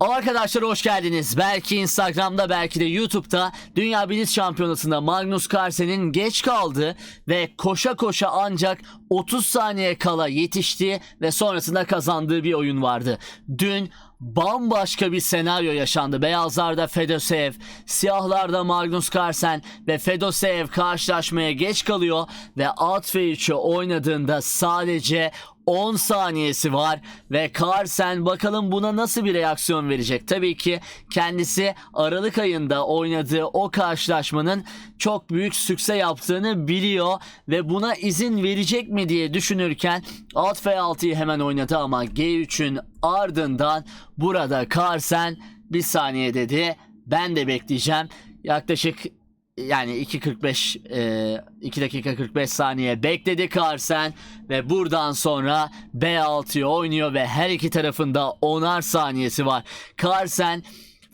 Arkadaşlar hoş geldiniz. Belki Instagram'da belki de YouTube'da Dünya Blitz Şampiyonası'nda Magnus Carlsen'in geç kaldığı ve koşa koşa ancak 30 saniye kala yetiştiği ve sonrasında kazandığı bir oyun vardı. Dün bambaşka bir senaryo yaşandı. Beyazlarda Fedosev, siyahlarda Magnus Carlsen ve Fedosev karşılaşmaya geç kalıyor ve 3'ü oynadığında sadece 10 saniyesi var ve Carlsen bakalım buna nasıl bir reaksiyon verecek. Tabii ki kendisi Aralık ayında oynadığı o karşılaşmanın çok büyük sükse yaptığını biliyor ve buna izin verecek mi diye düşünürken alt F6'yı hemen oynadı ama G3'ün ardından burada Carlsen bir saniye dedi. Ben de bekleyeceğim. Yaklaşık yani 2.45 e, 2 dakika 45 saniye bekledi Carlsen ve buradan sonra B6'yı oynuyor ve her iki tarafında 10'ar saniyesi var. Carlsen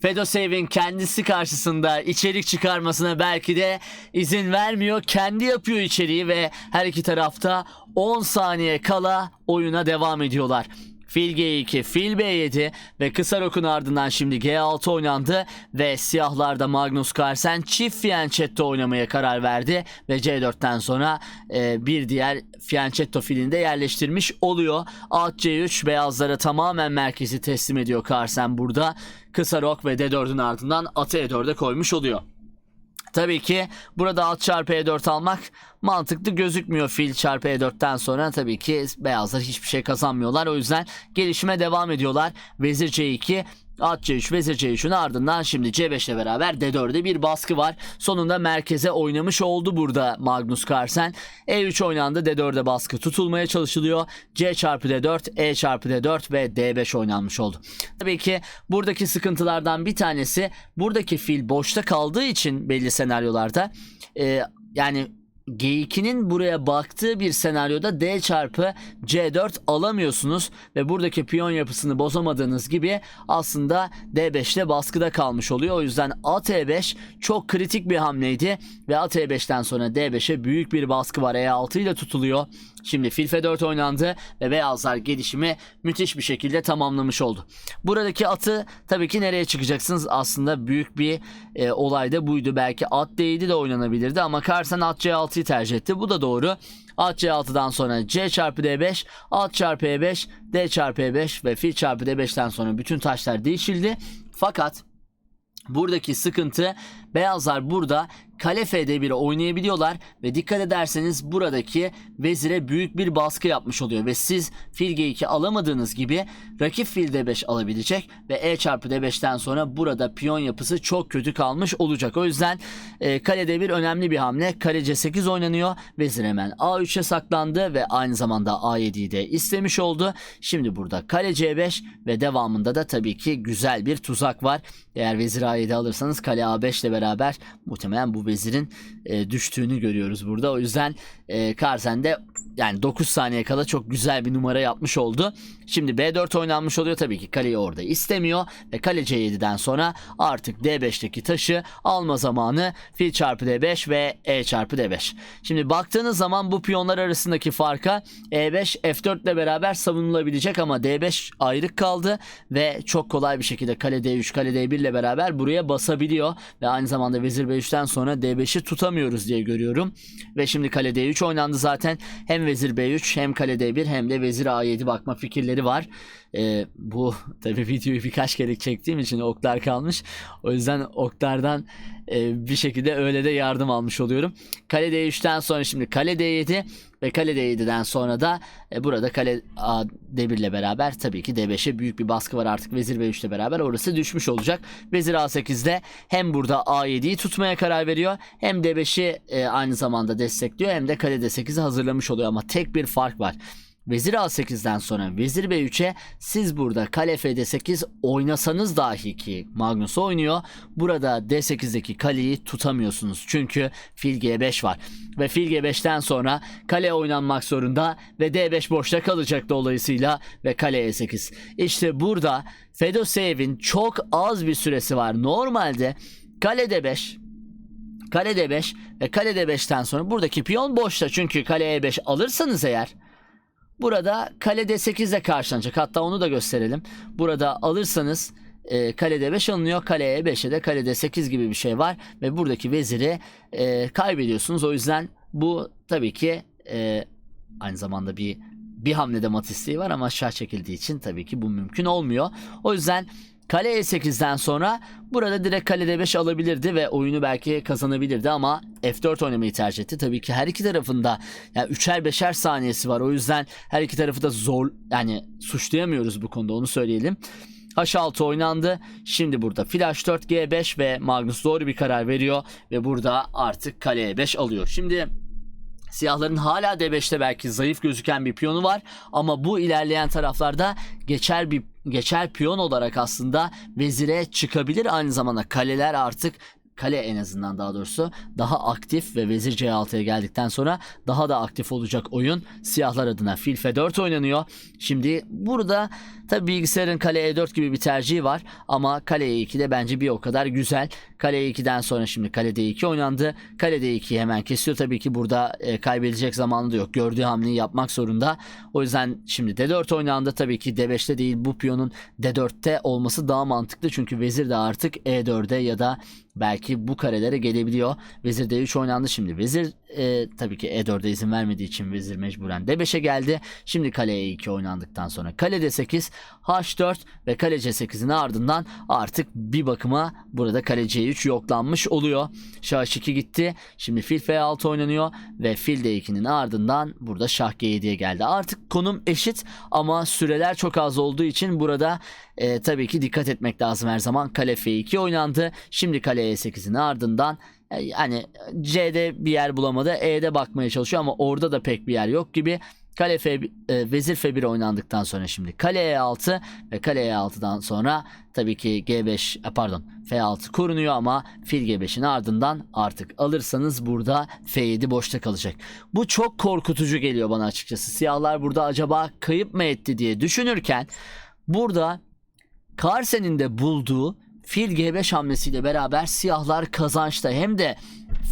Fedosev'in kendisi karşısında içerik çıkarmasına belki de izin vermiyor. Kendi yapıyor içeriği ve her iki tarafta 10 saniye kala oyuna devam ediyorlar. Fil G2, Fil B7 ve kısa rokun ardından şimdi G6 oynandı ve siyahlarda Magnus Carlsen çift fianchetto oynamaya karar verdi ve C4'ten sonra e, bir diğer fianchetto filini de yerleştirmiş oluyor. At C3 beyazlara tamamen merkezi teslim ediyor Carlsen burada. Kısa rok ve D4'ün ardından atı E4'e koymuş oluyor. Tabii ki burada at çarpı E4 almak mantıklı gözükmüyor fil çarpı E4'ten sonra tabii ki beyazlar hiçbir şey kazanmıyorlar. O yüzden gelişime devam ediyorlar. Vezir C2 At C3, Vezir C3'ün ardından şimdi C5 ile beraber D4'de bir baskı var. Sonunda merkeze oynamış oldu burada Magnus Carlsen. E3 oynandı. D4'de baskı tutulmaya çalışılıyor. C çarpı D4, E çarpı D4 ve D5 oynanmış oldu. Tabii ki buradaki sıkıntılardan bir tanesi buradaki fil boşta kaldığı için belli senaryolarda e, yani G2'nin buraya baktığı bir senaryoda D çarpı C4 alamıyorsunuz ve buradaki piyon yapısını bozamadığınız gibi aslında D5'te baskıda kalmış oluyor. O yüzden at E5 çok kritik bir hamleydi ve at E5'ten sonra D5'e büyük bir baskı var. E6 ile tutuluyor. Şimdi fil F4 oynandı ve beyazlar gelişimi müthiş bir şekilde tamamlamış oldu. Buradaki atı tabii ki nereye çıkacaksınız? Aslında büyük bir e, olay da buydu. Belki at D7 de oynanabilirdi ama Carlsen at C6'yı tercih etti. Bu da doğru. At C6'dan sonra C çarpı D5, at çarpı E5, D çarpı E5 ve fil çarpı D5'ten sonra bütün taşlar değişildi. Fakat Buradaki sıkıntı beyazlar burada kale F1 oynayabiliyorlar ve dikkat ederseniz buradaki vezire büyük bir baskı yapmış oluyor ve siz fil G2 alamadığınız gibi rakip fil D5 alabilecek ve E çarpı D5'ten sonra burada piyon yapısı çok kötü kalmış olacak. O yüzden e, kale D1 önemli bir hamle. Kale C8 oynanıyor. Vezir hemen A3'e saklandı ve aynı zamanda A7'yi de istemiş oldu. Şimdi burada kale C5 ve devamında da tabii ki güzel bir tuzak var. Eğer vezir A7 alırsanız kale A5 ile beraber muhtemelen bu vezirin e, düştüğünü görüyoruz burada. O yüzden e, Carlsen de yani 9 saniye kala çok güzel bir numara yapmış oldu. Şimdi B4 oynanmış oluyor tabii ki kaleyi orada istemiyor ve kale C7'den sonra artık D5'teki taşı alma zamanı fil çarpı D5 ve E çarpı D5. Şimdi baktığınız zaman bu piyonlar arasındaki farka E5 F4 ile beraber savunulabilecek ama D5 ayrık kaldı ve çok kolay bir şekilde kale D3 kale D1 ile beraber buraya basabiliyor ve aynı zamanda vezir B3'ten sonra D5'i tutamıyoruz diye görüyorum. Ve şimdi kale D3 oynandı zaten. Hem vezir B3 hem kale D1 hem de vezir A7 bakma fikirleri var. Ee, bu tabi videoyu birkaç kere çektiğim için oklar kalmış. O yüzden oklardan e, bir şekilde öyle de yardım almış oluyorum. Kale D3'ten sonra şimdi kale D7 ve kale D7'den sonra da e, burada kale A D1 ile beraber tabii ki D5'e büyük bir baskı var artık vezir B3 ile beraber orası düşmüş olacak. Vezir A8'de hem burada A7'yi tutmaya karar veriyor hem D5'i e, aynı zamanda destekliyor hem de kale D8'i hazırlamış oluyor ama tek bir fark var. Vezir A8'den sonra Vezir B3'e siz burada kale F8 oynasanız dahi ki Magnus oynuyor. Burada D8'deki kaleyi tutamıyorsunuz. Çünkü fil G5 var. Ve fil G5'ten sonra kale oynanmak zorunda ve D5 boşta kalacak dolayısıyla ve kale E8. İşte burada Fedosev'in çok az bir süresi var. Normalde kale D5 Kale D5 ve kale D5'ten sonra buradaki piyon boşta çünkü kale E5 alırsanız eğer Burada kale D8 ile karşılanacak. Hatta onu da gösterelim. Burada alırsanız e, kalede 5 alınıyor. Kaleye 5'e de kalede 8 gibi bir şey var. Ve buradaki veziri e, kaybediyorsunuz. O yüzden bu tabii ki e, aynı zamanda bir bir hamlede mat isteği var ama şah çekildiği için tabii ki bu mümkün olmuyor. O yüzden kale E8'den sonra burada direkt kalede 5 alabilirdi ve oyunu belki kazanabilirdi ama F4 oynamayı tercih etti. Tabii ki her iki tarafında yani 3'er 5'er saniyesi var. O yüzden her iki tarafı da zor yani suçlayamıyoruz bu konuda onu söyleyelim. H6 oynandı. Şimdi burada flash 4 G5 ve Magnus doğru bir karar veriyor ve burada artık kaleye 5 alıyor. Şimdi Siyahların hala D5'te belki zayıf gözüken bir piyonu var ama bu ilerleyen taraflarda geçer bir geçer piyon olarak aslında vezire çıkabilir. Aynı zamanda kaleler artık kale en azından daha doğrusu daha aktif ve vezir C6'ya geldikten sonra daha da aktif olacak oyun siyahlar adına fil F4 oynanıyor. Şimdi burada tabi bilgisayarın kale E4 gibi bir tercihi var ama kale E2 de bence bir o kadar güzel. Kale E2'den sonra şimdi kale D2 oynandı. Kale D2'yi hemen kesiyor tabii ki burada e, kaybedecek zamanı da yok. Gördüğü hamleyi yapmak zorunda. O yüzden şimdi D4 oynandı. Tabii ki D5'te değil bu piyonun D4'te olması daha mantıklı. Çünkü vezir de artık E4'e ya da belki bu karelere gelebiliyor. Vezir D3 oynandı şimdi. Vezir e, tabii ki E4'e izin vermediği için vezir mecburen D5'e geldi. Şimdi kale E2 oynandıktan sonra kale D8, H4 ve kale C8'in ardından artık bir bakıma burada kale C3 yoklanmış oluyor. Şah H2 gitti. Şimdi fil F6 oynanıyor ve fil D2'nin ardından burada şah G7'ye geldi. Artık konum eşit ama süreler çok az olduğu için burada e, tabii ki dikkat etmek lazım her zaman. Kale F2 oynandı. Şimdi kale E8'in ardından yani C'de bir yer bulamadı. E'de bakmaya çalışıyor ama orada da pek bir yer yok gibi. Kale F, e, vezir F1 oynandıktan sonra şimdi kale E6 ve kale E6'dan sonra tabii ki G5 e, pardon F6 korunuyor ama fil G5'in ardından artık alırsanız burada F7 boşta kalacak. Bu çok korkutucu geliyor bana açıkçası. Siyahlar burada acaba kayıp mı etti diye düşünürken burada Carsen'in de bulduğu fil G5 hamlesiyle beraber siyahlar kazançta hem de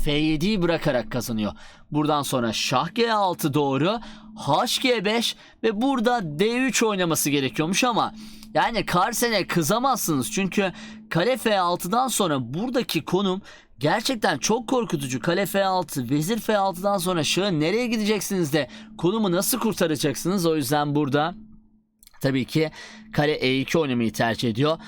F7'yi bırakarak kazanıyor. Buradan sonra şah G6 doğru HG5 ve burada D3 oynaması gerekiyormuş ama yani Carsen'e kızamazsınız çünkü kale F6'dan sonra buradaki konum gerçekten çok korkutucu. Kale F6, vezir F6'dan sonra şahı nereye gideceksiniz de konumu nasıl kurtaracaksınız? O yüzden burada tabii ki kale E2 oynamayı tercih ediyor.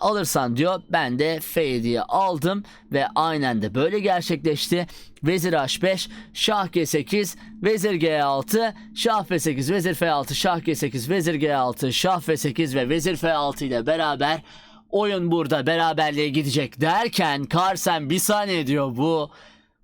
Alırsan diyor ben de F7'yi aldım ve aynen de böyle gerçekleşti. Vezir H5, Şah G8, Vezir G6, Şah F8, Vezir F6, Şah G8, Vezir G6, Şah F8 ve Vezir F6 ile beraber oyun burada beraberliğe gidecek derken Carsen bir saniye diyor bu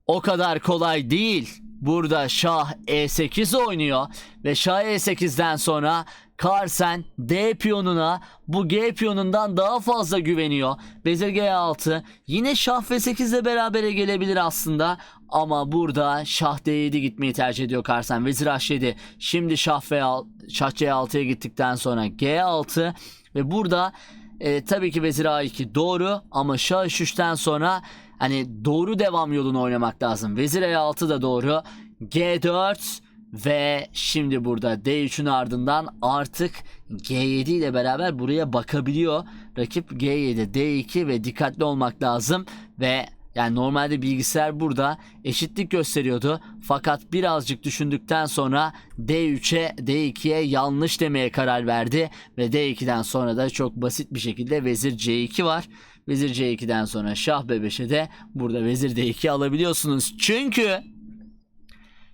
o kadar kolay değil. Burada Şah E8 oynuyor ve Şah E8'den sonra Carsen D piyonuna bu G piyonundan daha fazla güveniyor. Vezir G6 yine Şah F8 ile berabere gelebilir aslında ama burada Şah D7 gitmeyi tercih ediyor Carsen. Vezir H7 şimdi Şah, F6, Şah C6'ya gittikten sonra G6 ve burada e, tabii ki Vezir A2 doğru ama Şah H3'ten sonra hani doğru devam yolunu oynamak lazım. Vezir E6 da doğru. G4 ve şimdi burada D3'ün ardından artık G7 ile beraber buraya bakabiliyor. Rakip G7, D2 ve dikkatli olmak lazım ve yani normalde bilgisayar burada eşitlik gösteriyordu. Fakat birazcık düşündükten sonra D3'e D2'ye yanlış demeye karar verdi. Ve D2'den sonra da çok basit bir şekilde vezir C2 var. Vezir C2'den sonra şah B5'e de burada vezir D2 alabiliyorsunuz. Çünkü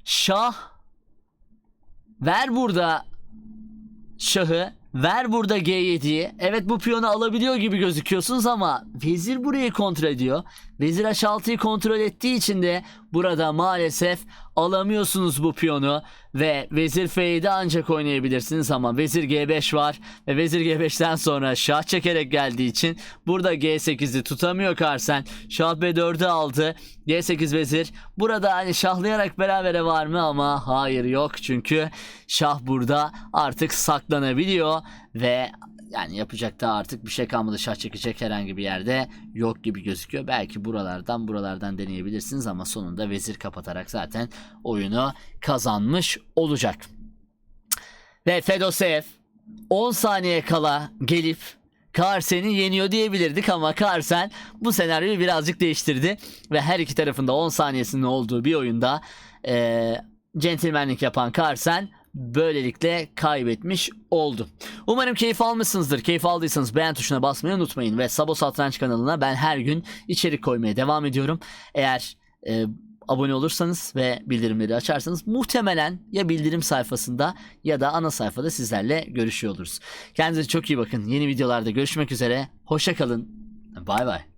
şah ver burada şahı ver burada G7'yi. Evet bu piyonu alabiliyor gibi gözüküyorsunuz ama vezir burayı kontrol ediyor. Vezir H6'yı kontrol ettiği için de burada maalesef alamıyorsunuz bu piyonu ve vezir F7 ancak oynayabilirsiniz ama vezir G5 var ve vezir G5'ten sonra şah çekerek geldiği için burada G8'i tutamıyor Carsen. Şah B4'ü aldı. G8 vezir. Burada hani şahlayarak berabere var mı ama hayır yok çünkü şah burada artık saklanabiliyor ve yani yapacak da artık bir şey kalmadı. Şah çekecek herhangi bir yerde yok gibi gözüküyor. Belki buralardan buralardan deneyebilirsiniz ama sonunda vezir kapatarak zaten oyunu kazanmış olacak. Ve Fedosev 10 saniye kala gelip Carsen'i yeniyor diyebilirdik ama Carsen bu senaryoyu birazcık değiştirdi ve her iki tarafında 10 saniyesinin olduğu bir oyunda eee centilmenlik yapan Carsen böylelikle kaybetmiş oldu. Umarım keyif almışsınızdır. Keyif aldıysanız beğen tuşuna basmayı unutmayın ve Sabo Satranç kanalına ben her gün içerik koymaya devam ediyorum. Eğer e, abone olursanız ve bildirimleri açarsanız muhtemelen ya bildirim sayfasında ya da ana sayfada sizlerle görüşüyor oluruz. Kendinize çok iyi bakın. Yeni videolarda görüşmek üzere. Hoşça kalın. Bay bay.